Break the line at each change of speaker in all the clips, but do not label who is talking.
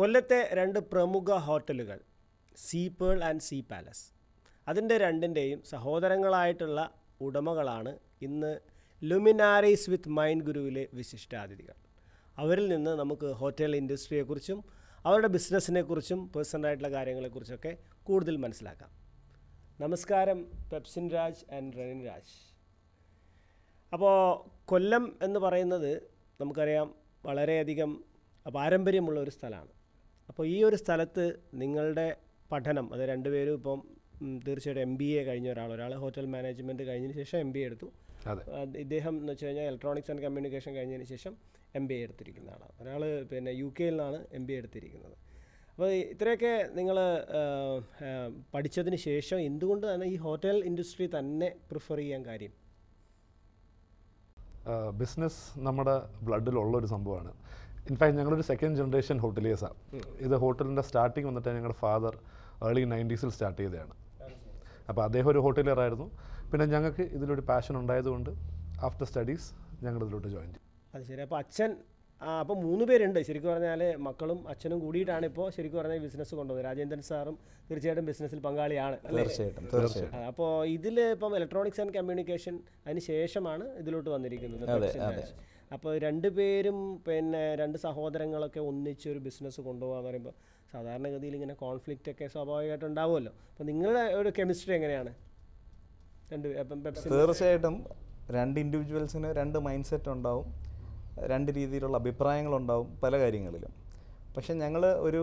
കൊല്ലത്തെ രണ്ട് പ്രമുഖ ഹോട്ടലുകൾ sea pearl and sea palace. അതിന്റെ രണ്ടിന്റെയും സഹോദരങ്ങളായിട്ടുള്ള ഉടമകളാണ് ഇന്ന് ലുമിനാരീസ് വിത്ത് മൈൻഡ് ഗുരുവിലെ വിശിഷ്ടാതിഥികൾ. അവരിൽ നിന്ന് നമുക്ക് ഹോട്ടൽ ഇൻഡസ്ട്രിയെക്കുറിച്ചും അവരുടെ ബിസിനസ്സിനെക്കുറിച്ചും പേഴ്സണലായിട്ടുള്ള കാര്യങ്ങളെക്കുറിച്ചൊക്കെ കൂടുതൽ മനസ്സിലാക്കാം. നമസ്കാരം പെപ്സിൻ രാജ് ആൻഡ് റനിൻ രാജ്. അപ്പോൾ കൊല്ലം എന്ന് പറയുന്നത് നമുക്കറിയാം വളരെയധികം പാരമ്പര്യമുള്ള ഒരു സ്ഥലമാണ്. അപ്പോൾ ഈ ഒരു സ്ഥലത്ത് നിങ്ങളുടെ പഠനം അത് രണ്ടുപേരും ഇപ്പം തീർച്ചയായിട്ടും എം ബി എ കഴിഞ്ഞ ഒരാൾ ഒരാൾ ഹോട്ടൽ മാനേജ്മെന്റ് കഴിഞ്ഞതിന് ശേഷം എം ബി എ എടുത്തു. ഇദ്ദേഹം എന്ന് വെച്ച് കഴിഞ്ഞാൽ ഇലക്ട്രോണിക്സ് ആൻഡ് കമ്മ്യൂണിക്കേഷൻ കഴിഞ്ഞതിന് ശേഷം എം ബി എ എടുത്തിരിക്കുന്ന ആളാണ്. ഒരാൾ പിന്നെ യു കെയിൽ നിന്നാണ് എം ബി എ എടുത്തിരിക്കുന്നത്. അപ്പോൾ ഇത്രയൊക്കെ നിങ്ങൾ പഠിച്ചതിന് ശേഷം എന്തുകൊണ്ട് തന്നെ ഈ ഹോട്ടൽ ഇൻഡസ്ട്രി തന്നെ പ്രിഫർ ചെയ്യാൻ കാര്യം?
ബിസിനസ് നമ്മുടെ ബ്ലഡിലുള്ള ഒരു സംഭവമാണ്. ഇൻഫാക്ട് ഞങ്ങളൊരു സെക്കൻഡ് ജനറേഷൻ ഹോട്ടലിയേഴ്സാണ് ഇത് ഹോട്ടലിന്റെ സ്റ്റാർട്ടിങ് വന്നിട്ട് ഞങ്ങളുടെ ഫാദർ ഏർലി നയന്റീസിൽ സ്റ്റാർട്ട് ചെയ്തതാണ് അപ്പോൾ അദ്ദേഹം ഒരു ഹോട്ടലിയറായിരുന്നു പിന്നെ ഞങ്ങൾക്ക് ഇതിലൊരു പാഷൻ ഉണ്ടായതുകൊണ്ട് ആഫ്റ്റർ സ്റ്റഡീസ് ഞങ്ങൾ ഇതിലോട്ട് ജോയിൻ ചെയ്തു.
അത് ശരി. അപ്പോൾ അച്ഛൻ അപ്പോൾ മൂന്ന് പേരുണ്ട്. ശരിക്കും പറഞ്ഞാൽ മക്കളും അച്ഛനും കൂടിയിട്ടാണ് ഇപ്പോൾ ശരിക്കും പറഞ്ഞാൽ ബിസിനസ് കൊണ്ടുപോകുന്നത് രാജേന്ദ്രൻ സാറും തീർച്ചയായിട്ടും ബിസിനസ്സിൽ പങ്കാളിയാണ്
തീർച്ചയായിട്ടും തീർച്ചയായിട്ടും.
അപ്പോൾ ഇതിൽ ഇപ്പം ഇലക്ട്രോണിക്സ് ആൻഡ് കമ്മ്യൂണിക്കേഷൻ അതിന് ശേഷമാണ് ഇതിലോട്ട് വന്നിരിക്കുന്നത്.
അതെ, രണ്ട്
പേരും അപ്പോൾ പിന്നെ രണ്ട് സഹോദരങ്ങളൊക്കെ ഒന്നിച്ച് ഒരു ബിസിനസ് കൊണ്ടുപോകാന്ന് പറയുമ്പോൾ സാധാരണഗതിയിൽ ഇങ്ങനെ കോൺഫ്ലിക്റ്റ് ഒക്കെ സ്വാഭാവികമായിട്ട് ഉണ്ടാവുമല്ലോ. അപ്പോൾ നിങ്ങളുടെ ഒരു കെമിസ്ട്രി എങ്ങനെയാണ്? രണ്ട്
തീർച്ചയായിട്ടും രണ്ട് ഇൻഡിവിജ്വൽസിന് രണ്ട് മൈൻഡ് സെറ്റ് ഉണ്ടാവും രണ്ട് രീതിയിലുള്ള അഭിപ്രായങ്ങളുണ്ടാവും പല കാര്യങ്ങളിലും. പക്ഷെ ഞങ്ങൾ ഒരു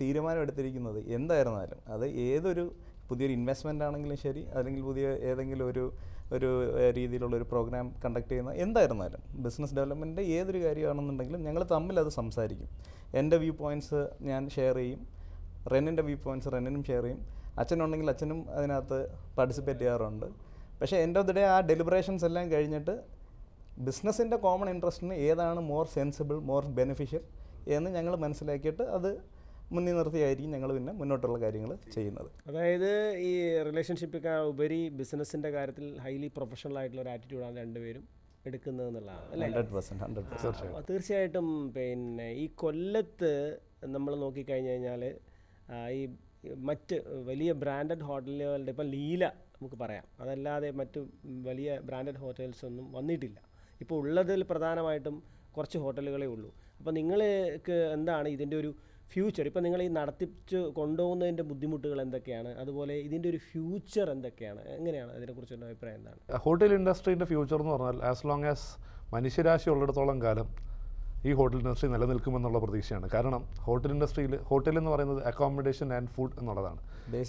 തീരുമാനം എടുത്തിരിക്കുന്നത് എന്തായിരുന്നാലും അത് ഏതൊരു പുതിയൊരു ഇൻവെസ്റ്റ്മെന്റ് ആണെങ്കിലും ശരി അല്ലെങ്കിൽ പുതിയ ഏതെങ്കിലും ഒരു ഒരു രീതിയിലുള്ള ഒരു പ്രോഗ്രാം കണ്ടക്ട് ചെയ്യുന്ന എന്തായിരുന്നാലും ബിസിനസ് ഡെവലപ്മെന്റിന്റെ ഏതൊരു കാര്യമാണെന്നുണ്ടെങ്കിലും ഞങ്ങൾ തമ്മിൽ അത് സംസാരിക്കും. എന്റെ വ്യൂ പോയിന്റ്സ് ഞാൻ ഷെയർ ചെയ്യും. റെന്നിന്റെ വ്യൂ പോയിന്റ്സ് റെന്നിനും ഷെയർ ചെയ്യും. അച്ഛനുണ്ടെങ്കിൽ അച്ഛനും അതിനകത്ത് പാർട്ടിസിപ്പേറ്റ് ചെയ്യാറുണ്ട്. പക്ഷേ എന്റെ ഓഫ് ദി ഡേ ആ ഡെലിബറേഷൻസ് എല്ലാം കഴിഞ്ഞിട്ട് ബിസിനസ്സിന്റെ കോമൺ ഇൻട്രസ്റ്റിന് ഏതാണ് മോർ സെൻസിബിൾ മോർ ബെനിഫിഷ്യൽ എന്ന് ഞങ്ങൾ മനസ്സിലാക്കിയിട്ട് അത് മുന്നിൽ നിർത്തിയായിരിക്കും ഞങ്ങൾ പിന്നെ മുന്നോട്ടുള്ള കാര്യങ്ങൾ ചെയ്യുന്നത്.
അതായത് ഈ റിലേഷൻഷിപ്പ് ഉപരി ബിസിനസ്സിന്റെ കാര്യത്തിൽ ഹൈലി പ്രൊഫഷണൽ ആയിട്ടുള്ള ഒരു ആറ്റിറ്റ്യൂഡാണ് രണ്ടുപേരും എടുക്കുന്നത് എന്നുള്ളതാണ് തീർച്ചയായിട്ടും പിന്നെ ഈ കൊല്ലത്ത് നമ്മൾ നോക്കിക്കഴിഞ്ഞ് കഴിഞ്ഞാൽ ഈ മറ്റ് വലിയ ബ്രാൻഡഡ് ഹോട്ടലുകളുടെ ഇപ്പം ലീല നമുക്ക് പറയാം. അതല്ലാതെ മറ്റ് വലിയ ബ്രാൻഡഡ് ഹോട്ടൽസ് ഒന്നും വന്നിട്ടില്ല. ഇപ്പോൾ ഉള്ളതിൽ പ്രധാനമായിട്ടും കുറച്ച് ഹോട്ടലുകളേ ഉള്ളൂ. അപ്പോൾ നിങ്ങൾക്ക് എന്താണ് ഇതിന്റെ ഒരു ഫ്യൂച്ചർ ഇപ്പം നിങ്ങൾ ഈ നടത്തിച്ച് കൊണ്ടുപോകുന്നതിന്റെ ബുദ്ധിമുട്ടുകൾ എന്തൊക്കെയാണ്? അതുപോലെ ഇതിന്റെ ഒരു ഫ്യൂച്ചർ എന്തൊക്കെയാണ്? എങ്ങനെയാണ് അതിനെക്കുറിച്ചുള്ള അഭിപ്രായം എന്താണ്?
ഹോട്ടൽ ഇൻഡസ്ട്രീന്റെ ഫ്യൂച്ചർ എന്ന് പറഞ്ഞാൽ ആസ് ലോങ് ആസ് മനുഷ്യരാശി ഉള്ളിടത്തോളം കാലം ഈ ഹോട്ടൽ ഇൻഡസ്ട്രി നിലനിൽക്കുമെന്നുള്ള പ്രതീക്ഷയാണ്. കാരണം ഹോട്ടൽ ഇൻഡസ്ട്രിയിൽ ഹോട്ടൽ എന്ന് പറയുന്നത് അക്കോമഡേഷൻ ആൻഡ് ഫുഡ് എന്നുള്ളതാണ്.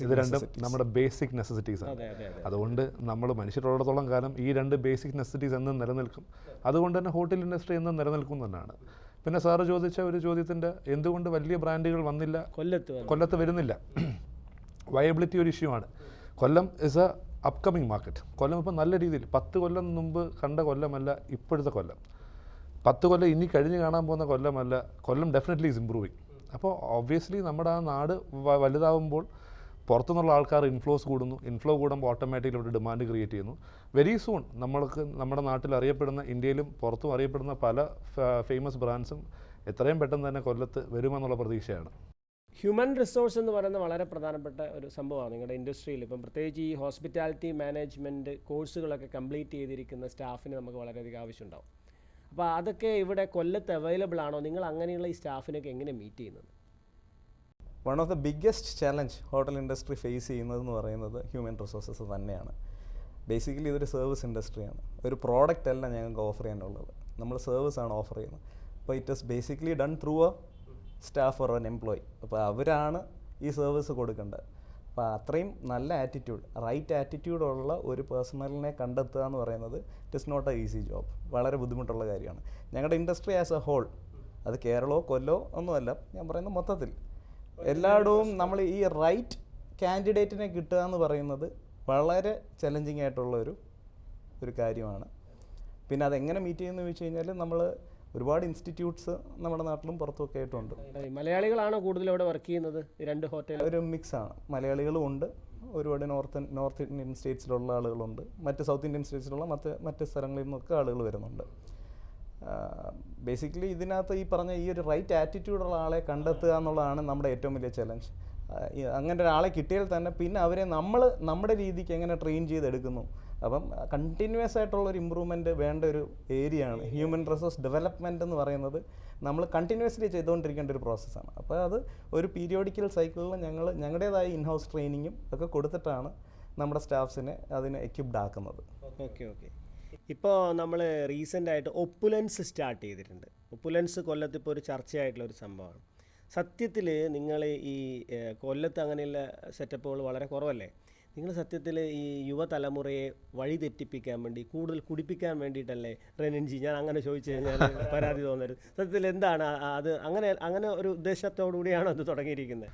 ഇത് രണ്ടും നമ്മുടെ ബേസിക് നെസസിറ്റീസ് ആണ്.
അതെ അതെ അതെ.
അതുകൊണ്ട് നമ്മൾ മനുഷ്യരുള്ളിടത്തോളം കാലം ഈ രണ്ട് ബേസിക് നെസസിറ്റീസ് എന്നും നിലനിൽക്കും. അതുകൊണ്ട് തന്നെ ഹോട്ടൽ ഇൻഡസ്ട്രി എന്നും നിലനിൽക്കും തന്നെയാണ്. പിന്നെ സാറ് ചോദിച്ച ഒരു ചോദ്യത്തിന്റെ എന്തുകൊണ്ട് വലിയ ബ്രാൻഡുകൾ വന്നില്ല?
കൊല്ലത്ത്
കൊല്ലത്ത് വരുന്നില്ല. വയബിലിറ്റി ഒരു ഇഷ്യൂ ആണ്. Kollam is a upcoming market Kollam ഇപ്പം നല്ല രീതിയിൽ പത്ത് കൊല്ലം മുമ്പ് കണ്ട കൊല്ലമല്ല ഇപ്പോഴത്തെ കൊല്ലം. പത്ത് കൊല്ലം ഇനി കഴിഞ്ഞ് കാണാൻ പോകുന്ന കൊല്ലമല്ല കൊല്ലം ഡെഫിനറ്റ്ലി ഇസ് ഇംപ്രൂവിങ് അപ്പോൾ ഒബ്വിയസ്ലി നമ്മുടെ ആ നാട് വലുതാവുമ്പോൾ പുറത്തുനിന്നുള്ള ആൾക്കാർ ഇൻഫ്ലോസ് കൂടുന്നു. ഇൻഫ്ലോ കൂടുമ്പോൾ ഓട്ടോമാറ്റിക്കലി ഒരു ഡിമാൻഡ് ക്രിയേറ്റ് ചെയ്യുന്നു. വെരി സൂൺ നമ്മൾക്ക് നമ്മുടെ നാട്ടിൽ അറിയപ്പെടുന്ന ഇന്ത്യയിലും പുറത്തും അറിയപ്പെടുന്ന പല ഫേമസ് ബ്രാൻഡ്സും എത്രയും പെട്ടെന്ന് തന്നെ കൊല്ലത്ത് വരുമെന്നുള്ള പ്രതീക്ഷയാണ്.
ഹ്യൂമൻ റിസോഴ്സ് എന്ന് പറയുന്ന വളരെ പ്രധാനപ്പെട്ട ഒരു സംഭവമാണ് നിങ്ങളുടെ ഇൻഡസ്ട്രിയിൽ. ഇപ്പം പ്രത്യേകിച്ച് ഈ ഹോസ്പിറ്റാലിറ്റി മാനേജ്മെന്റ് കോഴ്സുകളൊക്കെ കംപ്ലീറ്റ് ചെയ്തിരിക്കുന്ന സ്റ്റാഫിന് നമുക്ക് വളരെയധികം ആവശ്യമുണ്ടാവും. അപ്പോൾ അതൊക്കെ ഇവിടെ കൊല്ലത്ത് അവൈലബിൾ ആണോ? നിങ്ങൾ അങ്ങനെയുള്ള ഈ സ്റ്റാഫിനൊക്കെ എങ്ങനെ മീറ്റ് ചെയ്യുന്നത്?
One of the biggest challenge hotel industry face ചെയ്യുന്നതെന്ന് പറയുന്നത് ഹ്യൂമൻ റിസോഴ്സസ് തന്നെയാണ്. ബേസിക്കലി ഇതൊരു സർവീസ് ഇൻഡസ്ട്രിയാണ് ഒരു പ്രോഡക്റ്റ് അല്ല ഞങ്ങൾക്ക് ഓഫർ ചെയ്യാനുള്ളത്. നമ്മൾ സർവീസ് ആണ് ഓഫർ ചെയ്യുന്നത്. അപ്പോൾ it is basically done through a staff or an employee അപ്പോൾ അവരാണ് ഈ സർവീസ് കൊടുക്കേണ്ടത്. അപ്പോൾ അത്രയും നല്ല ആറ്റിറ്റ്യൂഡ് റൈറ്റ് ആറ്റിറ്റ്യൂഡുള്ള ഒരു പേഴ്സണലിനെ കണ്ടെത്തുക എന്ന് പറയുന്നത് it is not a easy job വളരെ ബുദ്ധിമുട്ടുള്ള കാര്യമാണ്. ഞങ്ങളുടെ ഇൻഡസ്ട്രി ആസ് എ ഹോൾ അത് കേരളമോ കൊല്ലോ ഒന്നുമല്ല ഞാൻ പറയുന്നത് മൊത്തത്തിൽ. എല്ലായിടവും നമ്മൾ ഈ റൈറ്റ് കാൻഡിഡേറ്റിനെ കിട്ടുക എന്ന് പറയുന്നത് വളരെ ചലഞ്ചിങ് ആയിട്ടുള്ള ഒരു ഒരു കാര്യമാണ്. പിന്നെ അതെങ്ങനെ മീറ്റ് ചെയ്യുന്നു ചോദിച്ചു കഴിഞ്ഞാൽ നമ്മൾ ഒരുപാട് ഇൻസ്റ്റിറ്റ്യൂട്ട്സ് നമ്മുടെ നാട്ടിലും പുറത്തുമൊക്കെ ആയിട്ടുണ്ട്.
മലയാളികളാണ് കൂടുതൽ ഇവിടെ വർക്ക് ചെയ്യുന്നത്? രണ്ട് ഹോട്ടൽ
ഒരു മിക്സ് ആണ്. മലയാളികളും ഉണ്ട്. ഒരുപാട് നോർത്ത് നോർത്ത് ഇന്ത്യൻ സ്റ്റേറ്റ്സിലുള്ള ആളുകളുണ്ട്. മറ്റ് സൗത്ത് ഇന്ത്യൻ സ്റ്റേറ്റ്സിലുള്ള മറ്റ് മറ്റ് സ്ഥലങ്ങളിൽ നിന്നൊക്കെ ആളുകൾ വരുന്നുണ്ട്. ബേസിക്കലി ഇതിനകത്ത് ഈ പറഞ്ഞ ഈ ഒരു റൈറ്റ് ആറ്റിറ്റ്യൂഡുള്ള ആളെ കണ്ടെത്തുക എന്നുള്ളതാണ് നമ്മുടെ ഏറ്റവും വലിയ ചലഞ്ച് അങ്ങനെ ഒരാളെ കിട്ടിയാൽ തന്നെ പിന്നെ അവരെ നമ്മൾ നമ്മുടെ രീതിക്ക് എങ്ങനെ ട്രെയിൻ ചെയ്തെടുക്കുന്നു. അപ്പം കണ്ടിന്യൂസ് ആയിട്ടുള്ള ഒരു ഇമ്പ്രൂവ്മെന്റ് വേണ്ട ഒരു ഏരിയ ആണ്. ഹ്യൂമൻ റിസോഴ്സ് ഡെവലപ്മെന്റ് എന്ന് പറയുന്നത് നമ്മൾ കണ്ടിന്യൂസ്ലി ചെയ്തുകൊണ്ടിരിക്കേണ്ട ഒരു പ്രോസസ്സാണ് അപ്പോൾ അത് ഒരു പീരിയോഡിക്കൽ സൈക്കിളിൽ ഞങ്ങൾ ഞങ്ങളുടേതായ ഇൻഹൗസ് ട്രെയിനിങ്ങും ഒക്കെ കൊടുത്തിട്ടാണ് നമ്മുടെ സ്റ്റാഫ്സിനെ അതിനെ എക്യുപ്ഡ് ആക്കുന്നത്.
ഓക്കെ ഓക്കെ ഇപ്പോൾ നമ്മൾ റീസെന്റ് ആയിട്ട് ഒപ്പുലൻസ് സ്റ്റാർട്ട് ചെയ്തിട്ടുണ്ട്. ഒപ്പുലൻസ് കൊല്ലത്ത് ഇപ്പോൾ ഒരു ചർച്ചയായിട്ടുള്ള ഒരു സംഭവമാണ്. സത്യത്തിൽ നിങ്ങൾ ഈ കൊല്ലത്ത് അങ്ങനെയുള്ള സെറ്റപ്പുകൾ വളരെ കുറവല്ലേ? നിങ്ങൾ സത്യത്തിൽ ഈ യുവതലമുറയെ വഴിതെറ്റിപ്പിക്കാൻ വേണ്ടി കൂടുതൽ കുടിപ്പിക്കാൻ വേണ്ടിയിട്ടല്ലേ റെനൻജി ഞാൻ അങ്ങനെ ചോദിച്ചു കഴിഞ്ഞാൽ പരാതി തോന്നരുത്. സത്യത്തിൽ എന്താണ് അത് അങ്ങനെ അങ്ങനെ ഒരു ഉദ്ദേശത്തോടു കൂടിയാണോ അത് തുടങ്ങിയിരിക്കുന്നത്?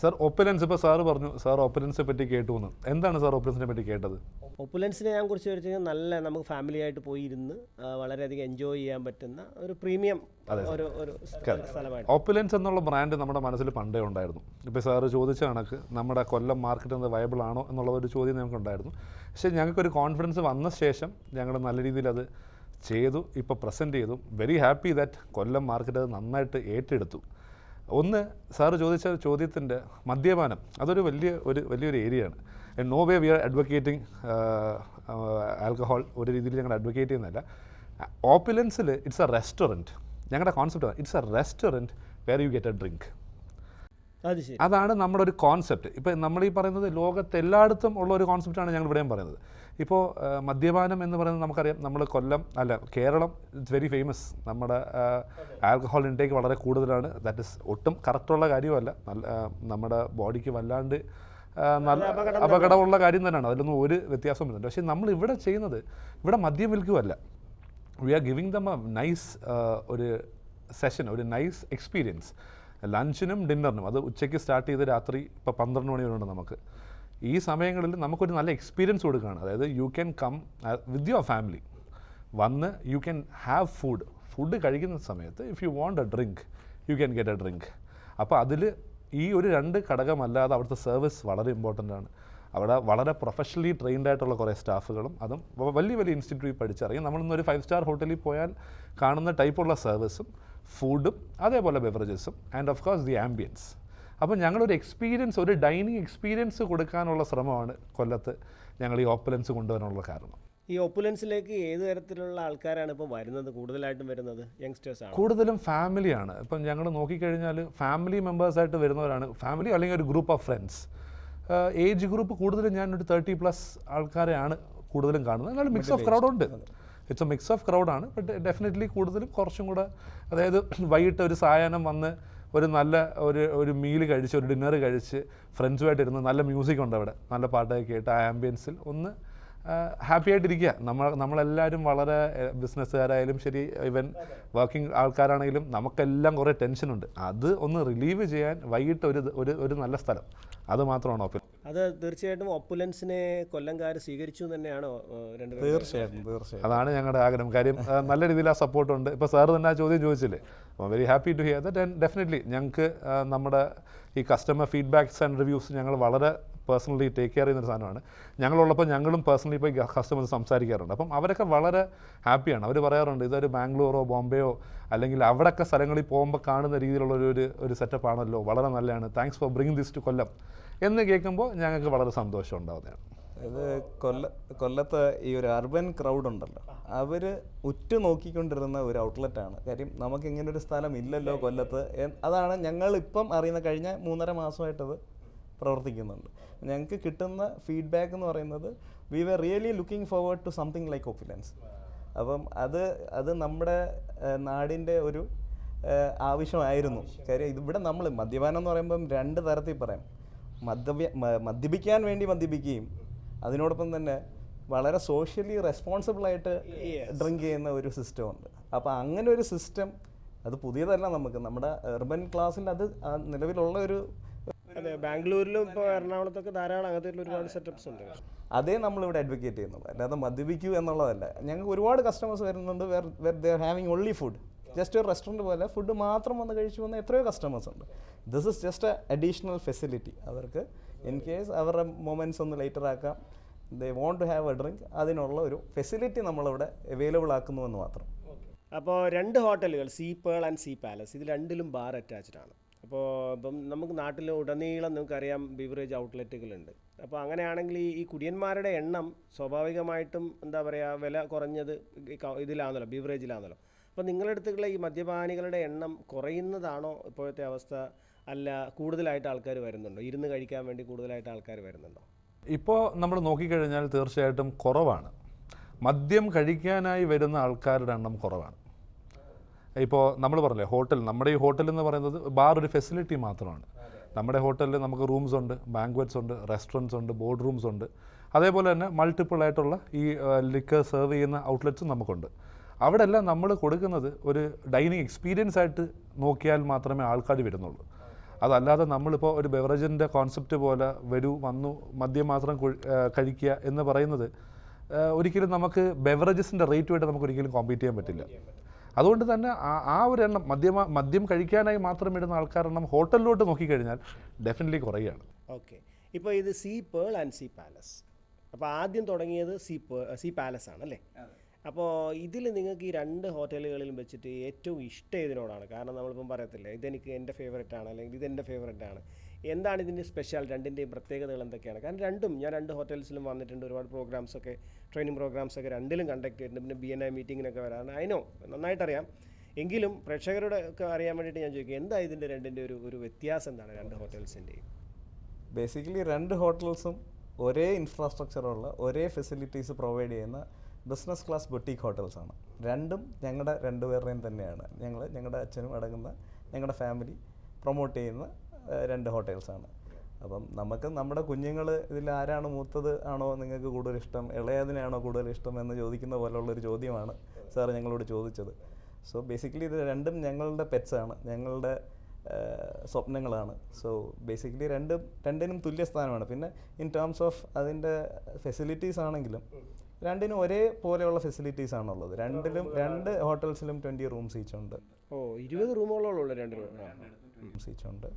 സാർ ഒപ്പലൻസ് ഇപ്പോൾ സാറ് പറഞ്ഞു സാർ ഒപ്പലൻസിനെ പറ്റി കേട്ടു എന്ന്. എന്താണ് സാർ ഒപ്പലൻസിനെ പറ്റി കേട്ടത്?
ഒപ്പുലൻസിനെ ഞാൻ കുറിച്ച് വെച്ച് കഴിഞ്ഞാൽ നല്ല നമുക്ക് ഫാമിലി ആയിട്ട് പോയി ഇരുന്ന് വളരെയധികം എൻജോയ് ചെയ്യാൻ പറ്റുന്ന ഒരു പ്രീമിയം ഒരു ഒരു സ്ഥ- സ്ഥലമായിട്ട്.
ഓപ്പുലൻസ് എന്നുള്ള ബ്രാൻഡ് നമ്മുടെ മനസ്സിൽ പണ്ടേ ഉണ്ടായിരുന്നു. ഇപ്പോൾ സാർ ചോദിച്ച കണക്ക് നമ്മുടെ കൊല്ലം മാർക്കറ്റ് എന്നത് വയബിൾ ആണോ എന്നുള്ള ഒരു ചോദ്യം ഞങ്ങൾക്കുണ്ടായിരുന്നു. പക്ഷേ ഞങ്ങൾക്കൊരു കോൺഫിഡൻസ് വന്ന ശേഷം ഞങ്ങൾ നല്ല രീതിയിൽ അത് ചെയ്തു ഇപ്പോൾ പ്രസന്റ് ചെയ്തു. Very happy that Kollam market അത് നന്നായിട്ട് ഏറ്റെടുത്തു. ഒന്ന് സാറ് ചോദിച്ച ചോദ്യത്തിന്റെ മദ്യപാനം അതൊരു വലിയ ഒരു വലിയൊരു ഏരിയയാണ്. No way we are advocating alcohol ഒരു രീതിയിൽ ഞങ്ങൾ അഡ്വക്കേറ്റ് ചെയ്യുന്നില്ല ഓപ്പുലൻസിൽ ഇറ്റ്സ് എ റെസ്റ്റോറന്റ് ഞങ്ങളുടെ concept it's a restaurant where you get a drink അതാണ് നമ്മുടെ ഒരു കോൺസെപ്റ്റ് ഇപ്പോൾ നമ്മൾ ഈ പറയുന്നത് ലോകത്ത് എല്ലായിടത്തും ഉള്ള ഒരു കോൺസെപ്റ്റാണ് ഞങ്ങൾ ഇവിടെയും പറയുന്നത്. ഇപ്പോൾ മദ്യപാനം എന്ന് പറയുന്നത് നമുക്കറിയാം. നമ്മൾ കൊല്ലം അല്ല കേരളം ഇറ്റ്സ് വെരി ഫേമസ് നമ്മുടെ ആൽക്കഹോൾ ഇൻടേക്ക് വളരെ കൂടുതലാണ്. ദാറ്റ് ഇസ് ഒട്ടും കറക്റ്റുള്ള കാര്യമല്ല. നല്ല നമ്മുടെ ബോഡിക്ക് വല്ലാണ്ട് നല്ല അപകടമുള്ള കാര്യം തന്നെയാണ്. അതിലൊന്നും ഒരു വ്യത്യാസം വരുന്നുണ്ട് പക്ഷേ നമ്മൾ ഇവിടെ ചെയ്യുന്നത് ഇവിടെ മദ്യം വിൽക്കുകയല്ല we are giving them a nice ഒരു സെഷൻ ഒരു നൈസ് എക്സ്പീരിയൻസ് ലഞ്ചിനും ഡിന്നറിനും അത് ഉച്ചയ്ക്ക് സ്റ്റാർട്ട് ചെയ്ത് രാത്രി ഇപ്പോൾ പന്ത്രണ്ട് മണി വരെയുണ്ട് നമുക്ക്. ഈ സമയങ്ങളിൽ നമുക്കൊരു നല്ല എക്സ്പീരിയൻസ് കൊടുക്കുകയാണ്. അതായത് you can come with your family വന്ന് you can have food food കഴിക്കുന്ന സമയത്ത് if you want a drink you can get a drink അപ്പോൾ അതിൽ ഈ ഒരു രണ്ട് ഘടകമല്ലാതെ അവിടുത്തെ സർവീസ് വളരെ ഇമ്പോർട്ടന്റ് ആണ്. അവിടെ വളരെ പ്രൊഫഷണലി ട്രെയിൻഡ് ആയിട്ടുള്ള കുറേ സ്റ്റാഫുകളും അതും വലിയ വലിയ ഇൻസ്റ്റിറ്റ്യൂട്ടിൽ പഠിച്ചറിയും. നമ്മളിന്നൊരു ഫൈവ് സ്റ്റാർ ഹോട്ടലിൽ പോയാൽ കാണുന്ന ടൈപ്പുള്ള സർവീസും ഫുഡും അതേപോലെ ബെവറേജസും and of course the ambience അപ്പോൾ ഞങ്ങളൊരു എക്സ്പീരിയൻസ് ഒരു ഡൈനിങ് എക്സ്പീരിയൻസ് കൊടുക്കാനുള്ള ശ്രമമാണ് കൊല്ലത്ത് ഞങ്ങൾ ഈ ഓപ്പുലൻസ് കൊണ്ടുവരാനുള്ള കാരണം.
ഈ ഒപ്പുലൻസിലേക്ക് ഏത് തരത്തിലുള്ള ആൾക്കാരാണ് ഇപ്പോൾ വരുന്നത്? കൂടുതലായിട്ടും വരുന്നത്? യങ്സ്റ്റേഴ്സ് ആണ്?
കൂടുതലും ഫാമിലിയാണ് ഇപ്പം ഞങ്ങൾ നോക്കിക്കഴിഞ്ഞാൽ ഫാമിലി മെമ്പേഴ്സായിട്ട് വരുന്നവരാണ് ഫാമിലി അല്ലെങ്കിൽ ഒരു group of friends age group കൂടുതലും ഞാൻ ഒരു തേർട്ടി പ്ലസ് ആൾക്കാരെയാണ് കൂടുതലും കാണുന്നത്. എന്നാലും മിക്സ് ഓഫ് ക്രൗഡ് ഉണ്ട്. ഇറ്റ്സ് എ മിക്സ് ഓഫ് ക്രൗഡാണ് ബട്ട് ഡെഫിനറ്റ്ലി കൂടുതലും കുറച്ചും കൂടെ അതായത് വൈകിട്ട് ഒരു സായാഹ്നം വന്ന് ഒരു നല്ല ഒരു ഒരു മീൽ കഴിച്ച് ഒരു ഡിന്നർ കഴിച്ച് ഫ്രണ്ട്സുമായിട്ട് ഇരുന്ന് നല്ല മ്യൂസിക് ഉണ്ട് അവിടെ. നല്ല പാട്ടൊക്കെ കേട്ട് ആ ആംബിയൻസിൽ ഒന്ന് ഹാപ്പി ആയിട്ടിരിക്കുക. നമ്മൾ നമ്മളെല്ലാവരും വളരെ ബിസിനസ്സുകാരായാലും ശരി ഇവൻ വർക്കിംഗ് ആൾക്കാരാണെങ്കിലും നമുക്കെല്ലാം കുറേ ടെൻഷനുണ്ട് അത് ഒന്ന് റിലീവ് ചെയ്യാൻ വൈകിട്ട് ഒരു ഒരു ഒരു നല്ല സ്ഥലം. അത് മാത്രമാണോ
അത് തീർച്ചയായിട്ടും ഒപ്പുലൻസിനെ കൊല്ലംകാർ സ്വീകരിച്ചു തന്നെയാണോ
തീർച്ചയായിട്ടും തീർച്ചയായിട്ടും.
അതാണ് ഞങ്ങളുടെ ആഗ്രഹം. കാര്യം നല്ല രീതിയിൽ ആ സപ്പോർട്ട് ഉണ്ട്. ഇപ്പോൾ സാർ തന്നെ ആ ചോദ്യം ചോദിച്ചില്ലേ? അപ്പോൾ very happy to hear that and definitely ഞങ്ങൾക്ക് നമ്മുടെ ഈ കസ്റ്റമർ ഫീഡ്ബാക്ക്സ് ആൻഡ് റിവ്യൂസ് ഞങ്ങൾ വളരെ പേഴ്സണലി ടേക്ക് കെയർ ചെയ്യുന്നൊരു സാധനമാണ്. ഞങ്ങളുള്ളപ്പോൾ ഞങ്ങളും പേഴ്സണലി പോയി കസ്റ്റമേഴ്സ് സംസാരിക്കാറുണ്ട്. അപ്പം അവരൊക്കെ വളരെ ഹാപ്പിയാണ് അവർ പറയാറുണ്ട് ഇതൊരു ബാംഗ്ലൂറോ ബോംബെയോ അല്ലെങ്കിൽ അവിടെയൊക്കെ സ്ഥലങ്ങളിൽ പോകുമ്പോൾ കാണുന്ന രീതിയിലുള്ള ഒരു ഒരു ഒരു സെറ്റപ്പ് ആണല്ലോ. വളരെ നല്ലതാണ്. Thanks for bring this to Kollam. എന്ന് കേൾക്കുമ്പോൾ ഞങ്ങൾക്ക് വളരെ സന്തോഷം ഉണ്ടാവുന്നതാണ്.
ഇത് കൊല്ല കൊല്ലത്ത് ഈ ഒരു അർബൻ ക്രൗഡ് ഉണ്ടല്ലോ. അവർ ഉറ്റു നോക്കിക്കൊണ്ടിരുന്ന ഒരു ആണ്. കാര്യം നമുക്ക് ഇങ്ങനെ ഒരു സ്ഥലം ഇല്ലല്ലോ കൊല്ലത്ത്. അതാണ് ഞങ്ങൾ ഇപ്പം അറിയുന്ന കഴിഞ്ഞ മൂന്നര മാസമായിട്ടത് പ്രവർത്തിക്കുന്നുണ്ട്. ഞങ്ങൾക്ക് കിട്ടുന്ന ഫീഡ്ബാക്ക് എന്ന് പറയുന്നത് we were really looking forward to something like Opulence അപ്പം അത് അത് നമ്മുടെ നാടിന്റെ ഒരു ആവശ്യമായിരുന്നു. കാര്യം ഇവിടെ നമ്മൾ മദ്യപാനം എന്ന് പറയുമ്പം രണ്ട് തരത്തിൽ പറയാം. മദ്യപ മ- മദ്യപിക്കാൻ വേണ്ടി മദ്യപിക്കുകയും അതിനോടൊപ്പം തന്നെ വളരെ സോഷ്യലി റെസ്പോൺസിബിൾ ആയിട്ട് ഡ്രിങ്ക് ചെയ്യുന്ന ഒരു സിസ്റ്റം ഉണ്ട്. അപ്പോൾ അങ്ങനെ ഒരു സിസ്റ്റം അത് പുതിയതല്ല നമുക്ക്. നമ്മുടെ എർബൻ ക്ലാസ്സിൽ അത് നിലവിലുള്ള ഒരു
അതെ ബാംഗ്ലൂരിലും ഇപ്പോൾ എറണാകുളത്തൊക്കെ ധാരാളം അങ്ങനത്തെ ഒരുപാട് സെറ്റപ്സ് ഉണ്ട്.
അതേ നമ്മളിവിടെ അഡ്വക്കേറ്റ് ചെയ്യുന്നത്. അല്ലാതെ മദ്യപിക്കൂ എന്നുള്ളതല്ല. ഞങ്ങൾക്ക് ഒരുപാട് കസ്റ്റമേഴ്സ് വരുന്നുണ്ട്. Where where they having only food just ഒരു റെസ്റ്റോറന്റ് പോലെ ഫുഡ് മാത്രം വന്ന് കഴിച്ചു വന്ന എത്രയോ കസ്റ്റമേഴ്സ് ഉണ്ട്. This is just additional facility അവർക്ക് ഇൻ കേസ് അവരുടെ മൊമെന്റ്സ് ഒന്ന് ലേറ്റർ ആക്കാം. They want to have a drink അതിനുള്ള ഒരു ഫെസിലിറ്റി നമ്മളിവിടെ അവൈലബിൾ ആക്കുന്നു എന്ന് മാത്രം.
അപ്പോൾ രണ്ട് ഹോട്ടലുകൾ sea pearl and sea palace ഇത് രണ്ടിലും ബാർ അറ്റാച്ച്ഡ് ആണ്. അപ്പോൾ ഇപ്പം നമുക്ക് നാട്ടിൽ ഉടനീളം നമുക്കറിയാം ബിവറേജ് ഔട്ട്ലെറ്റുകളുണ്ട് അപ്പോൾ അങ്ങനെയാണെങ്കിൽ ഈ കുടിയന്മാരുടെ എണ്ണം സ്വാഭാവികമായിട്ടും എന്താ പറയുക വില കുറഞ്ഞത് ഇതിലാണല്ലോ ബിവറേജിലാണല്ലോ അപ്പോൾ അടുത്തുള്ള ഈ മദ്യപാനികളുടെ എണ്ണം കുറയുന്നതാണോ ഇപ്പോഴത്തെ അവസ്ഥ? അല്ല കൂടുതലായിട്ട് ആൾക്കാർ വരുന്നുണ്ടോ? ഇരുന്ന് കഴിക്കാൻ വേണ്ടി കൂടുതലായിട്ട് ആൾക്കാർ വരുന്നുണ്ടോ?
ഇപ്പോൾ നമ്മൾ നോക്കിക്കഴിഞ്ഞാൽ തീർച്ചയായിട്ടും കുറവാണ്. മദ്യം കഴിക്കാനായി വരുന്ന ആൾക്കാരുടെ എണ്ണം കുറവാണ്. ഇപ്പോൾ നമ്മൾ പറഞ്ഞില്ലേ ഹോട്ടൽ നമ്മുടെ ഈ ഹോട്ടൽ എന്ന് പറയുന്നത് ബാർ ഒരു ഫെസിലിറ്റി മാത്രമാണ്. നമ്മുടെ ഹോട്ടലിൽ നമുക്ക് റൂംസ് ഉണ്ട് ബാങ്ക്വറ്റ്സ് ഉണ്ട് റെസ്റ്റോറന്റ്സ് ഉണ്ട് ബോർഡ് റൂംസ് ഉണ്ട്. അതേപോലെ തന്നെ മൾട്ടിപ്പിൾ ആയിട്ടുള്ള ഈ ലിക്കർ സെർവ് ചെയ്യുന്ന ഔട്ട്ലെറ്റ്സും നമുക്കുണ്ട്. അവിടെ എല്ലാം നമ്മൾ കൊടുക്കുന്നത് ഒരു ഡൈനിങ് എക്സ്പീരിയൻസ് ആയിട്ട് നോക്കിയാൽ മാത്രമേ ആൾക്കാർ വരുന്നുള്ളൂ. അതല്ലാതെ നമ്മളിപ്പോൾ ഒരു ബെവറേജിന്റെ കോൺസെപ്റ്റ് പോലെ വരൂ വന്നു മദ്യം മാത്രം കഴിക്കുക എന്ന് പറയുന്നത് ഒരിക്കലും നമുക്ക് ബെവറേജസിന്റെ റേറ്റുമായിട്ട് നമുക്ക് ഒരിക്കലും കോമ്പീറ്റ് ചെയ്യാൻ പറ്റില്ല. അതുകൊണ്ട് തന്നെ ആ- ആ ഒരു എണ്ണം മദ്യമ മദ്യം കഴിക്കാനായി മാത്രം ഇടുന്ന ആൾക്കാരെണ്ണം ഹോട്ടലിലോട്ട് നോക്കിക്കഴിഞ്ഞാൽ ഡെഫിനറ്റ്ലി കുറയുകയാണ്.
ഓക്കെ. ഇപ്പോൾ ഇത് sea pearl and sea palace. അപ്പോൾ ആദ്യം തുടങ്ങിയത് സി പേ സീ പാലസ് ആണ് അല്ലേ അപ്പോൾ ഇതിൽ നിങ്ങൾക്ക് ഈ രണ്ട് ഹോട്ടലുകളിലും വെച്ചിട്ട് ഏറ്റവും ഇഷ്ടം ഇതിനോടാണ് കാരണം നമ്മളിപ്പം പറയത്തില്ലേ ഇതെനിക്ക് എന്റെ ഫേവറേറ്റ് ആണ് അല്ലെങ്കിൽ ഇതെന്റെ ഫേവറേറ്റ് ആണ്. എന്താണ് ഇതിന്റെ സ്പെഷ്യൽ രണ്ടിന്റെയും പ്രത്യേകതകൾ എന്തൊക്കെയാണ്? കാരണം രണ്ടും ഞാൻ രണ്ട് ഹോട്ടൽസിലും വന്നിട്ടുണ്ട് ഒരുപാട് പ്രോഗ്രാംസൊക്കെ ട്രെയിനിങ് പ്രോഗ്രാംസൊക്കെ രണ്ടിലും കണ്ടക്ട് ചെയ്തിട്ടുണ്ട്. പിന്നെ ബി എൻ ഐ മീറ്റിങ്ങിനൊക്കെ വരാൻ അതിനോ നന്നായിട്ടറിയാം. എങ്കിലും പ്രേക്ഷകരുടെ ഒക്കെ അറിയാൻ വേണ്ടിയിട്ട് ഞാൻ ചോദിക്കും എന്താ ഇതിന്റെ രണ്ടിന്റെ ഒരു ഒരു വ്യത്യാസം എന്താണ് രണ്ട് ഹോട്ടൽസിന്റെയും?
ബേസിക്കലി രണ്ട് ഹോട്ടൽസും ഒരേ ഇൻഫ്രാസ്ട്രക്ചറുള്ള ഒരേ ഫെസിലിറ്റീസ് പ്രൊവൈഡ് ചെയ്യുന്ന ബിസിനസ് ക്ലാസ് ബൊട്ടീക്ക് ഹോട്ടൽസാണ്. രണ്ടും ഞങ്ങളുടെ രണ്ടുപേരുടെയും തന്നെയാണ്. ഞങ്ങൾ ഞങ്ങളുടെ അച്ഛനും അടങ്ങുന്ന ഞങ്ങളുടെ ഫാമിലി പ്രൊമോട്ട് ചെയ്യുന്ന രണ്ട് ഹോട്ടൽസാണ്. അപ്പം നമുക്ക് നമ്മുടെ കുഞ്ഞുങ്ങൾ ഇതിൽ ആരാണ് മൂത്തത് ആണോ നിങ്ങൾക്ക് കൂടുതൽ ഇഷ്ടം ഇളയതിനാണോ കൂടുതൽ ഇഷ്ടം എന്ന് ചോദിക്കുന്ന പോലുള്ളൊരു ചോദ്യമാണ് സാർ ഞങ്ങളോട് ചോദിച്ചത്. സോ ബേസിക്കലി ഇത് രണ്ടും ഞങ്ങളുടെ പെറ്റ്സാണ്. ഞങ്ങളുടെ സ്വപ്നങ്ങളാണ്. സോ ബേസിക്കലി രണ്ടും രണ്ടിനും തുല്യ സ്ഥാനമാണ് പിന്നെ ഇൻ ടേംസ് ഓഫ് അതിന്റെ ഫെസിലിറ്റീസ് ആണെങ്കിലും രണ്ടിനും ഒരേ പോലെയുള്ള ഫെസിലിറ്റീസ് ആണുള്ളത്. രണ്ടിലും രണ്ട് ഹോട്ടൽസിലും ട്വന്റി റൂംസ് ഈച്ച് ഉണ്ട്.
ഓ ഇരുപത് റൂമുകളോളം ഉള്ള
റൂംസ് ഈച്ച് ഉണ്ട്.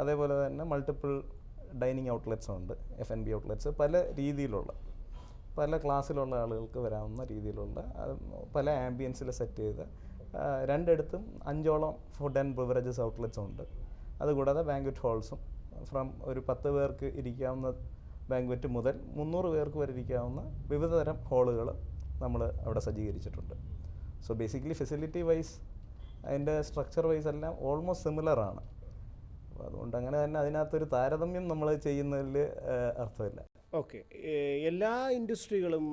അതേപോലെ തന്നെ മൾട്ടിപ്പിൾ ഡൈനിങ് ഔട്ട്ലെറ്റ്സ് ഉണ്ട് എഫ് എൻ ബി ഔട്ട്ലെറ്റ്സ് പല രീതിയിലുള്ള പല ക്ലാസ്സിലുള്ള ആളുകൾക്ക് വരാവുന്ന രീതിയിലുള്ള പല ആംബിയൻസിൽ സെറ്റ് ചെയ്ത് രണ്ടിടത്തും അഞ്ചോളം ഫുഡ് ആൻഡ് ബിവറേജസ് ഔട്ട്ലെറ്റ്സും ഉണ്ട്. അതുകൂടാതെ ബാങ്ക്വറ്റ് ഹാൾസും ഫ്രം ഒരു പത്ത് പേർക്ക് ഇരിക്കാവുന്ന ബാങ്ക്വറ്റ് മുതൽ മുന്നൂറ് പേർക്ക് വരെ ഇരിക്കാവുന്ന വിവിധ തരം ഹാളുകൾ നമ്മൾ അവിടെ സജ്ജീകരിച്ചിട്ടുണ്ട്. സോ ബേസിക്കലി ഫെസിലിറ്റി വൈസ് അതിന്റെ സ്ട്രക്ചർ വൈസ് എല്ലാം ഓൾമോസ്റ്റ് സിമിലറാണ് അപ്പോൾ അതുകൊണ്ട് അങ്ങനെ തന്നെ അതിനകത്തൊരു താരതമ്യം നമ്മൾ ചെയ്യുന്നതിൽ അർത്ഥമില്ല.
ഓക്കെ എല്ലാ ഇൻഡസ്ട്രികളും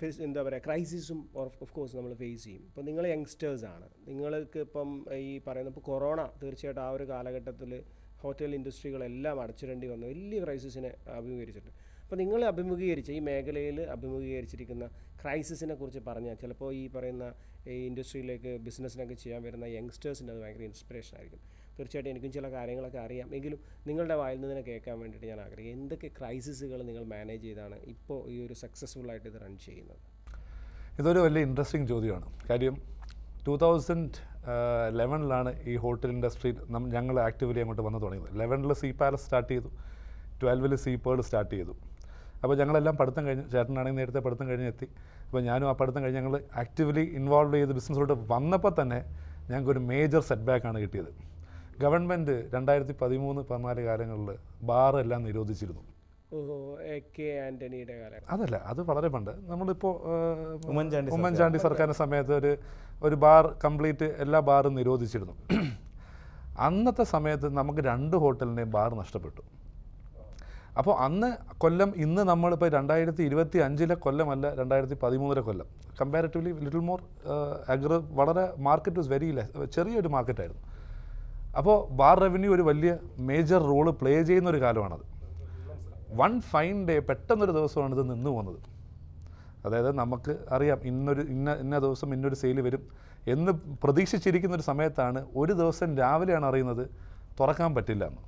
ഫേസ് എന്താ പറയുക ക്രൈസിസും ഓഫ് കോഴ്സ് നമ്മൾ ഫേസ് ചെയ്യും. ഇപ്പോൾ നിങ്ങൾ യങ്സ്റ്റേഴ്സാണ് നിങ്ങൾക്ക് ഇപ്പം ഈ പറയുന്ന ഇപ്പോൾ കൊറോണ തീർച്ചയായിട്ടും ആ ഒരു കാലഘട്ടത്തിൽ ഹോട്ടൽ ഇൻഡസ്ട്രികളെല്ലാം അടച്ചിടേണ്ടി വന്ന. വലിയ ക്രൈസിസിനെ അഭിമുഖീകരിച്ചിട്ടുണ്ട്. അപ്പോൾ നിങ്ങൾ അഭിമുഖീകരിച്ച ഈ മേഖലയിൽ അഭിമുഖീകരിച്ചിരിക്കുന്ന ക്രൈസിസിനെ കുറിച്ച് പറഞ്ഞാൽ ചിലപ്പോൾ ഈ പറയുന്ന ഈ ഇൻഡസ്ട്രിയിലേക്ക് ബിസിനസ്സിനൊക്കെ ചെയ്യാൻ വരുന്ന യങ്സ്റ്റേഴ്സിന് അത് ഭയങ്കര ഇൻസ്പിറേഷൻ ആയിരിക്കും. തീർച്ചയായിട്ടും എനിക്കും ചില കാര്യങ്ങളൊക്കെ അറിയാം. എങ്കിലും നിങ്ങളുടെ വായിൽ നിന്ന് തന്നെ കേൾക്കാൻ വേണ്ടിയിട്ട് ഞാൻ ആഗ്രഹിക്കും എന്തൊക്കെ ക്രൈസിസുകൾ നിങ്ങൾ മാനേജ് ചെയ്താണ് ഇപ്പോൾ ഈ ഒരു സക്സസ്ഫുൾ ആയിട്ട് ഇത് റൺ ചെയ്യുന്നത്?
ഇതൊരു വലിയ ഇൻട്രസ്റ്റിംഗ് ചോദ്യമാണ്. കാര്യം ടൂ തൗസൻഡ് ലെവനിലാണ് ഈ ഹോട്ടൽ ഇൻഡസ്ട്രി ഞങ്ങൾ ആക്റ്റീവ്ലി അങ്ങോട്ട് വന്ന് തുടങ്ങിയത്. ലെവനിൽ സീ പാലസ് സ്റ്റാർട്ട് ചെയ്തു. ട്വൽവിൽ സീ പേൾ സ്റ്റാർട്ട് ചെയ്തു. അപ്പോൾ ഞങ്ങളെല്ലാം പഠിത്തം കഴിഞ്ഞ് ചേട്ടനാണെങ്കിൽ നേരത്തെ പഠിത്തം കഴിഞ്ഞ് എത്തി അപ്പോൾ ഞാനും ആ പഠിത്തം കഴിഞ്ഞ് ഞങ്ങൾ ആക്റ്റീവ്ലി ഇൻവോൾവ് ചെയ്ത് ബിസിനസ്സിലോട്ട് വന്നപ്പോൾ തന്നെ ഞങ്ങൾക്കൊരു മേജർ സെറ്റ് ബാക്കാണ് കിട്ടിയത്. ഗവൺമെന്റ് രണ്ടായിരത്തി പതിമൂന്ന് പതിനാല് കാലങ്ങളിൽ ബാറെല്ലാം നിരോധിച്ചിരുന്നു.
കാലം.
അതല്ല അത് വളരെ പണ്ട്. നമ്മളിപ്പോൾ
ഉമ്മൻചാണ്ടി
ഉമ്മൻചാണ്ടി സർക്കാരിന്റെ സമയത്ത് ഒരു ഒരു ബാർ കംപ്ലീറ്റ് എല്ലാ ബാറും നിരോധിച്ചിരുന്നു. അന്നത്തെ സമയത്ത് നമുക്ക് രണ്ട് ഹോട്ടലിന്റെയും ബാർ നഷ്ടപ്പെട്ടു. അപ്പോൾ അന്ന് കൊല്ലം ഇന്ന് നമ്മളിപ്പോൾ രണ്ടായിരത്തി ഇരുപത്തി അഞ്ചിലെ കൊല്ലമല്ല രണ്ടായിരത്തി പതിമൂന്നിലെ കൊല്ലം കമ്പാരിറ്റീവ്ലി ലിറ്റിൽ മോർ അഗ്ര വളരെ മാർക്കറ്റ് വാസ് വെരി ലെസ് ചെറിയൊരു മാർക്കറ്റായിരുന്നു അപ്പോൾ ബാർ റവന്യൂ ഒരു വലിയ മേജർ റോൾ പ്ലേ ചെയ്യുന്ന ഒരു കാലമാണത്. വൺ ഫൈൻ ഡേ പെട്ടെന്നൊരു ദിവസമാണ് ഇത് നിന്നു പോകുന്നത്. അതായത് നമുക്ക് അറിയാം ഇന്നൊരു ഇന്ന ഇന്ന ദിവസം ഇന്നൊരു സെയിൽ വരും എന്ന് പ്രതീക്ഷിച്ചിരിക്കുന്ന ഒരു സമയത്താണ് ഒരു ദിവസം രാവിലെയാണ് അറിയുന്നത് തുറക്കാൻ പറ്റില്ല എന്ന്.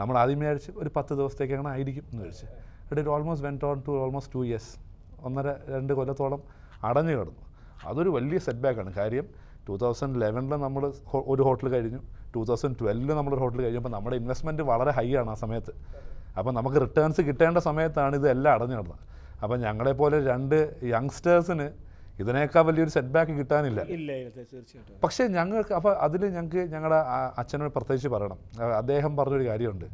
നമ്മൾ ആദ്യം വിചാരിച്ച് ഒരു പത്ത് ദിവസത്തേക്കാണ് ആയിരിക്കും എന്ന് വിചാരിച്ച്. It almost went on to almost two years ഒന്നര രണ്ട് കൊല്ലത്തോളം അടഞ്ഞു കിടന്നു. അതൊരു വലിയ സെറ്റ് ബാക്കാണ് കാര്യം ടൂ തൗസൻഡ് ലെവനിൽ നമ്മൾ ഒരു ഹോട്ടൽ കഴിഞ്ഞു. ടൂ തൗസൻഡ് ട്വൽവിൽ നമ്മളൊരു ഹോട്ടൽ കഴിഞ്ഞു. അപ്പോൾ നമ്മുടെ ഇൻവെസ്റ്റ്മെന്റ് വളരെ ഹൈ ആണ് ആ സമയത്ത്. അപ്പോൾ നമുക്ക് റിട്ടേൺസ് കിട്ടേണ്ട സമയത്താണ് ഇതെല്ലാം അടഞ്ഞു കിടന്നത്. അപ്പോൾ ഞങ്ങളെപ്പോലെ രണ്ട് യങ്സ്റ്റേഴ്സിന് ഇതിനേക്കാൾ വലിയൊരു സെറ്റ് ബാക്ക് കിട്ടാനില്ല
തീർച്ചയായിട്ടും.
പക്ഷേ ഞങ്ങൾക്ക് അപ്പോൾ അതിൽ ഞങ്ങൾക്ക് ഞങ്ങളുടെ അച്ഛനോട് പ്രത്യേകിച്ച് പറയണം. അദ്ദേഹം പറഞ്ഞൊരു കാര്യമുണ്ട്.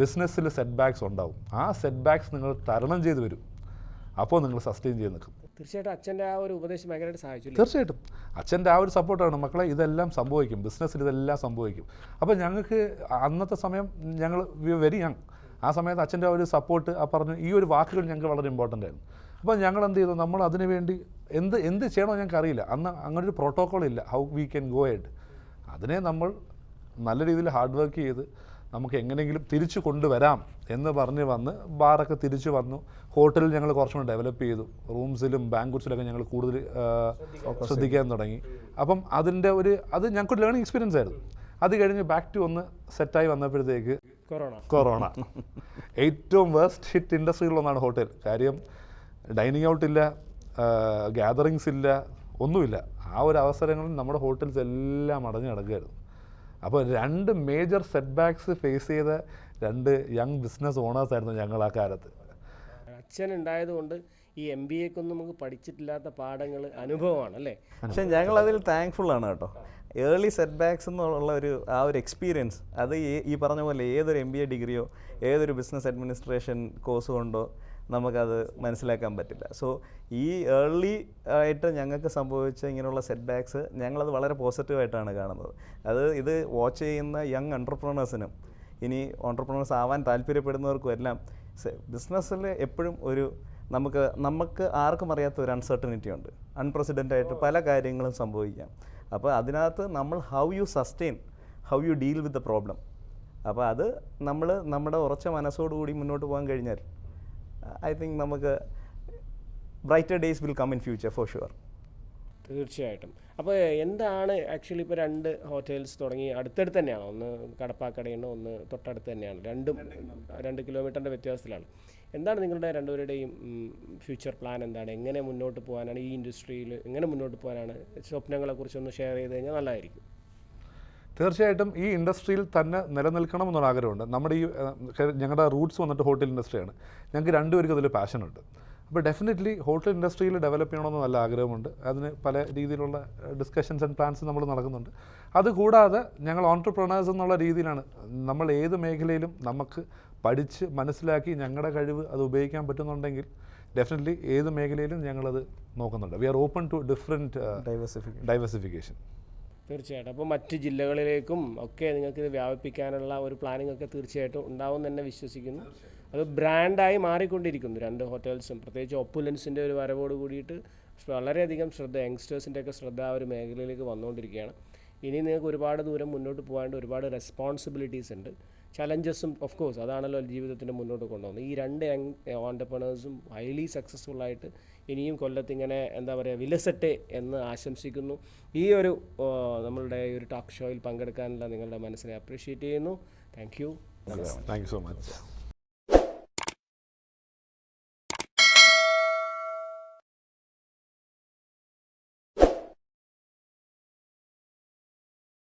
ബിസിനസ്സിൽ സെറ്റ് ബാക്സ് ഉണ്ടാവും. ആ സെറ്റ് ബാക്സ് നിങ്ങൾ തരണം ചെയ്ത് വരും. അപ്പോൾ നിങ്ങൾ സസ്റ്റെയിൻ ചെയ്ത് നിൽക്കും.
തീർച്ചയായിട്ടും അച്ഛന്റെ ആ ഒരു ഉപദേശം ഭയങ്കരമായിട്ട് സഹായിച്ചു
തീർച്ചയായിട്ടും. അച്ഛന്റെ ആ ഒരു സപ്പോർട്ടാണ് മക്കളെ ഇതെല്ലാം സംഭവിക്കും. ബിസിനസ്സിൽ ഇതെല്ലാം സംഭവിക്കും. അപ്പോൾ ഞങ്ങൾക്ക് അന്നത്തെ സമയം ഞങ്ങൾ വെരി യങ് ആ സമയത്ത് അച്ഛന്റെ ഒരു സപ്പോർട്ട് ആ പറഞ്ഞു ഈ ഒരു വാക്കുകൾ ഞങ്ങൾക്ക് വളരെ ഇമ്പോർട്ടന്റ് ആയിരുന്നു. അപ്പോൾ ഞങ്ങൾ എന്ത് ചെയ്തു? നമ്മൾ അതിനു വേണ്ടി എന്ത് എന്ത് ചെയ്യണമെന്ന് ഞങ്ങൾക്ക് അറിയില്ല. അന്ന് അങ്ങനെ ഒരു പ്രോട്ടോക്കോൾ ഇല്ല how we can go ahead അതിനെ നമ്മൾ നല്ല രീതിയിൽ ഹാർഡ് വർക്ക് ചെയ്ത് നമുക്ക് എങ്ങനെയെങ്കിലും തിരിച്ചു കൊണ്ടുവരാം എന്ന് പറഞ്ഞ് വന്ന് ബാറൊക്കെ തിരിച്ചു വന്നു. ഹോട്ടലിൽ ഞങ്ങൾ കുറച്ചും കൂടെ ഡെവലപ്പ് ചെയ്തു. റൂംസിലും ബാങ്കുട്സിലൊക്കെ ഞങ്ങൾ കൂടുതൽ ശ്രദ്ധിക്കാൻ തുടങ്ങി. അപ്പം അതിന്റെ ഒരു അത് ഞങ്ങൾക്ക് ലേണിംഗ് എക്സ്പീരിയൻസ് ആയിരുന്നു. അത് കഴിഞ്ഞ് ബാക്ക് ടു ഒന്ന് സെറ്റായി വന്നപ്പോഴത്തേക്ക്
കൊറോണ.
കൊറോണ. ഏറ്റവും വേസ്റ്റ് ഹിറ്റ് ഇൻഡസ്ട്രികളിലൊന്നാണ് ഹോട്ടൽ കാര്യം ഡൈനിങ് ഔട്ട് ഇല്ല ഗ്യാതറിങ്സ് ഇല്ല ഒന്നുമില്ല. ആ ഒരു അവസരങ്ങളിൽ നമ്മുടെ ഹോട്ടൽസ് എല്ലാം അടഞ്ഞു കിടക്കുകയായിരുന്നു. അപ്പോൾ രണ്ട് മേജർ സെറ്റ് ബാക്സ് ഫേസ് ചെയ്ത രണ്ട് യങ് ബിസിനസ് ഓണേഴ്സ് ആയിരുന്നു ഞങ്ങൾ ആ കാലത്ത്.
അച്ഛൻ ഉണ്ടായതുകൊണ്ട് ഈ എം ബി എക്കൊന്നും നമുക്ക് പഠിച്ചിട്ടില്ലാത്ത പാഠങ്ങൾ അനുഭവമാണ് അല്ലേ?
പക്ഷെ ഞങ്ങൾ അതിൽ താങ്ക്ഫുൾ ആണ് കേട്ടോ. ഏർലി സെറ്റ് ബാക്സ് എന്നുള്ള ഒരു ആ ഒരു എക്സ്പീരിയൻസ് അത് ഈ- പറഞ്ഞ പോലെ ഏതൊരു എം ബി എ ഡിഗ്രിയോ ഏതൊരു ബിസിനസ് അഡ്മിനിസ്ട്രേഷൻ കോഴ്സ് കൊണ്ടോ നമുക്കത് മനസ്സിലാക്കാൻ പറ്റില്ല. സോ ഈ ഏർലി ആയിട്ട് ഞങ്ങൾക്ക് സംഭവിച്ച ഇങ്ങനെയുള്ള സെറ്റ് ബാക്സ് ഞങ്ങളത് വളരെ പോസിറ്റീവായിട്ടാണ് കാണുന്നത്. അത് ഇത് വാച്ച് ചെയ്യുന്ന യങ് എന്റർപ്രണേഴ്സിനും ഇനി ഓൺടർപ്രണേഴ്സ് ആവാൻ താല്പര്യപ്പെടുന്നവർക്കും എല്ലാം ബിസിനസ്സിൽ എപ്പോഴും ഒരു നമുക്ക് നമുക്ക് ആർക്കും അറിയാത്ത ഒരു അൺസർട്ടനിറ്റി ഉണ്ട്. അൺപ്രസിഡന്റ് ആയിട്ട് പല കാര്യങ്ങളും സംഭവിക്കാം. അപ്പോൾ അതിനകത്ത് നമ്മൾ how you sustain how you deal with the problem അപ്പോൾ അത് നമ്മൾ നമ്മുടെ ഉറച്ച മനസ്സോടുകൂടി മുന്നോട്ട് പോകാൻ കഴിഞ്ഞാൽ ഐ തിങ്ക് നമുക്ക് brighter days will come in future for sure
തീർച്ചയായിട്ടും. അപ്പോൾ എന്താണ് ആക്ച്വലി ഇപ്പോൾ രണ്ട് ഹോട്ടൽസ് തുടങ്ങി? അടുത്തടുത്ത് തന്നെയാണ്? ഒന്ന് കടപ്പാക്കടയുണ്ട് ഒന്ന് തൊട്ടടുത്ത് തന്നെയാണ്. രണ്ടും രണ്ട് കിലോമീറ്ററിന്റെ വ്യത്യാസത്തിലാണ്. എന്താണ് നിങ്ങളുടെ രണ്ടുപേരുടെയും ഫ്യൂച്ചർ പ്ലാൻ എന്താണ്? എങ്ങനെ മുന്നോട്ട് പോകാനാണ് ഈ ഇൻഡസ്ട്രിയിൽ എങ്ങനെ മുന്നോട്ട് പോകാനാണ്? സ്വപ്നങ്ങളെക്കുറിച്ചൊന്ന് ഷെയർ ചെയ്ത് കഴിഞ്ഞാൽ നല്ലതായിരിക്കും.
തീർച്ചയായിട്ടും ഈ ഇൻഡസ്ട്രിയിൽ തന്നെ നിലനിൽക്കണം എന്നൊരു ആഗ്രഹമുണ്ട്. നമ്മുടെ ഈ ഞങ്ങളുടെ റൂട്ട്സ് വന്നിട്ട് ഹോട്ടൽ ഇൻഡസ്ട്രിയാണ് ഞങ്ങൾക്ക് രണ്ടുപേർക്കും അതിൽ പാഷനുണ്ട് അപ്പോൾ ഡെഫിനറ്റ്ലി ഹോട്ടൽ ഇൻഡസ്ട്രിയിൽ ഡെവലപ്പ് ചെയ്യണമെന്ന് നല്ല ആഗ്രഹമുണ്ട്. അതിന് പല രീതിയിലുള്ള ഡിസ്കഷൻസ് ആൻഡ് പ്ലാൻസ് നമ്മൾ നടക്കുന്നുണ്ട്. അതുകൂടാതെ ഞങ്ങൾ ഓൺടർപ്രണേഴ്സ് എന്നുള്ള രീതിയിലാണ്. നമ്മൾ ഏത് മേഖലയിലും നമുക്ക് പഠിച്ച് മനസ്സിലാക്കി ഞങ്ങളുടെ കഴിവ് അത് ഉപയോഗിക്കാൻ പറ്റുന്നുണ്ടെങ്കിൽ ഡെഫിനറ്റ്ലി ഏത് മേഖലയിലും ഞങ്ങളത് നോക്കുന്നുണ്ട്. We are open to different
diversification
diversification
തീർച്ചയായിട്ടും. അപ്പോൾ മറ്റ് ജില്ലകളിലേക്കും ഒക്കെ നിങ്ങൾക്ക് ഇത് വ്യാപിപ്പിക്കാനുള്ള ഒരു പ്ലാനിംഗ് ഒക്കെ തീർച്ചയായിട്ടും ഉണ്ടാവും എന്ന് തന്നെ വിശ്വസിക്കുന്നു. അത് ബ്രാൻഡായി മാറിക്കൊണ്ടിരിക്കുന്നു. രണ്ട് ഹോട്ടൽസും പ്രത്യേകിച്ച് ഒപ്പുലൻസിന്റെ ഒരു വരവോട് കൂടിയിട്ട് വളരെയധികം ശ്രദ്ധ യങ്സ്റ്റേഴ്സിന്റെ ഒക്കെ ശ്രദ്ധ ആ ഒരു മേഖലയിലേക്ക് വന്നുകൊണ്ടിരിക്കുകയാണ്. ഇനി നിങ്ങൾക്ക് ഒരുപാട് ദൂരം മുന്നോട്ട് പോകാണ്ട് ഒരുപാട് റെസ്പോൺസിബിലിറ്റീസ് ഉണ്ട്. ചലഞ്ചസും ഓഫ് കോഴ്സ് അതാണല്ലോ ജീവിതത്തിന്റെ മുന്നോട്ട് കൊണ്ടുപോകുന്നത്. ഈ രണ്ട് യങ് ഓണ്ടർപ്രണേഴ്സും ഹൈലി സക്സസ്ഫുൾ ആയിട്ട് ഇനിയും കൊല്ലത്ത് ഇങ്ങനെ എന്താ പറയുക വിലസട്ടെ എന്ന് ആശംസിക്കുന്നു. ഈ ഒരു നമ്മളുടെ ഈ ഒരു ടോക്ക് ഷോയിൽ പങ്കെടുക്കാനുള്ള നിങ്ങളുടെ മനസ്സിനെ അപ്രീഷിയേറ്റ് ചെയ്യുന്നു. Thank you
thank you so much